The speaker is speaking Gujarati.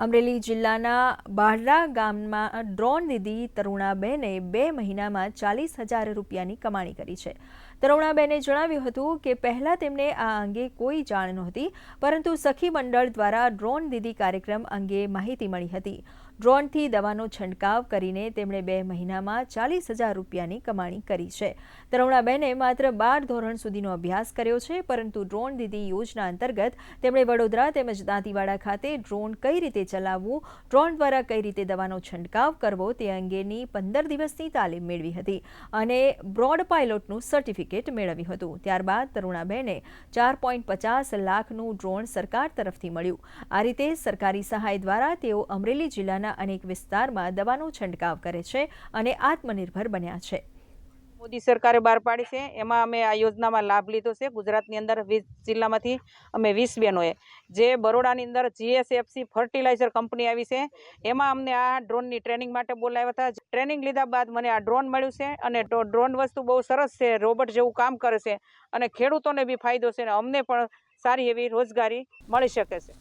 અમરેલી જિલ્લાના બારડા ગામમાં ડ્રોન દીદી તરુણાબેને બે મહિનામાં ચાલીસ હજાર રૂપિયાની કમાણી કરી છે. તરુણાબેને જણાવ્યું હતું કે પહેલાં તેમને આ અંગે કોઈ જાણ નહોતી, પરંતુ સખી મંડળ દ્વારા ડ્રોન દીદી કાર્યક્રમ અંગે માહિતી મળી હતી. ડ્રોનથી દવાનો છંટકાવ કરીને તેમણે બે મહિનામાં ચાલીસ હજાર રૂપિયાની કમાણી કરી છે. તરુણાબેને માત્ર બાર ધોરણ સુધીનો અભ્યાસ કર્યો છે, પરંતુ ડ્રોન દીદી યોજના અંતર્ગત તેમણે વડોદરા તેમજ દાંતીવાડા ખાતે ડ્રોન કઈ રીતે ચલાવવું, ડ્રોન દ્વારા કઈ રીતે દવાનો છંટકાવ કરવો તે અંગેની પંદર દિવસની તાલીમ મેળવી હતી અને બ્રોડ પાયલોટનું સર્ટિફિકેટ મેળવ્યું હતું. ત્યારબાદ તરુણાબેને ચાર પોઈન્ટ પચાસ લાખનું ડ્રોન સરકાર તરફથી મળ્યું. આ રીતે સરકારી સહાય દ્વારા તેઓ અમરેલી જિલ્લાના અનેક વિસ્તારમાં દવાનો છંટકાવ કરે છે અને આત્મનિર્ભર બન્યા છે. મોદી સરકારે બહાર પાડી છે. એમાં અમે આ યોજનામાં લાભ લીધો છે. ગુજરાતની અંદર વીસ જિલ્લામાંથી અમે વીસ બહેનોએ. જે બરોડાની અંદર જીએસએફસી ફર્ટિલાઇઝર કંપની આવી છે. એમાં અમને આ ડ્રોનની ટ્રેનિંગ માટે બોલાવ્યા હતા. ટ્રેનિંગ લીધા બાદ મને આ ડ્રોન મળ્યું છે અને ડ્રોન વસ્તુ બહુ સરસ છે. રોબોટ જેવું કામ કરે છે અને ખેડૂતોને બી ફાયદો છે અને અમને પણ સારી એવી રોજગારી મળી શકે છે.